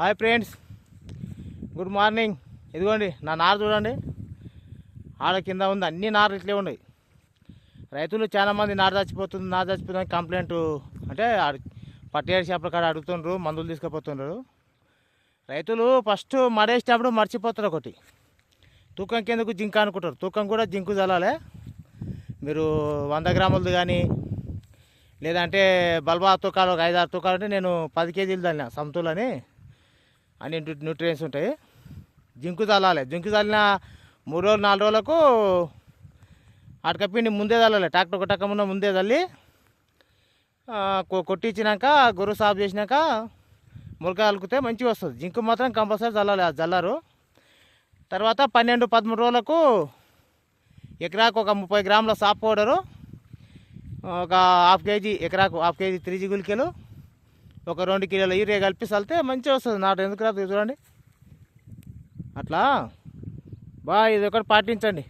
Hi friends. Good morning. ఇదిగోండి నా నారు చూడండి. ఆడ కింద ఉంది అన్ని నారు ఇట్లే ఉన్నాయి. రైతులు చాలామంది నార చచ్చిపోతుంది నార చచ్చిపోతుంది కంప్లైంట్ అంటే ఆడ- పట్టేడు చేపల కాడ అడుగుతుండ్రు మందులు తీసుకుపోతుండ్రు. రైతులు ఫస్ట్ మడేసినప్పుడు మర్చిపోతారు ఒకటి. తూకం కిందకు జింక అనుకుంటారు. తూకం కూడా జింకు చల్లాలి. మీరు వంద గ్రాములది కానీ లేదంటే బల్బా తూకాలు ఒక ఐదు ఆరు తూకాలు అంటే నేను పది కేజీలు చల్లిన సమతులని. అన్ని న్యూట్రియన్స్ ఉంటాయి. జింకు చల్లాలి. జింకు చల్లిన మూడు రోజులు నాలుగు రోజులకు అటకపిండి ముందే చల్లాలి. ట్రాక్టర్ కొట్టక ముందు ముందే చల్లి కొట్టించినాక గొర్రె సాఫ్ చేసినాక మొలక అలుకుతే మంచిగా వస్తుంది. జింకు మాత్రం కంపల్సరీ చల్లాలి. అది చల్లారు. తర్వాత పన్నెండు పదమూడు రోజులకు ఎకరాకు ఒక ముప్పై గ్రాముల సాప్ పౌడరు ఒక హాఫ్ కేజీ ఎకరాకు హాఫ్ కేజీ త్రీ జిగులికెలు ఒక రెండు కిలోల యూరియా కలిపి చల్లితే మంచిగా వస్తుంది. నాటు ఎందుకు రాదు? చూడండి. అట్లా. బా ఇది ఒకటి పాటించండి.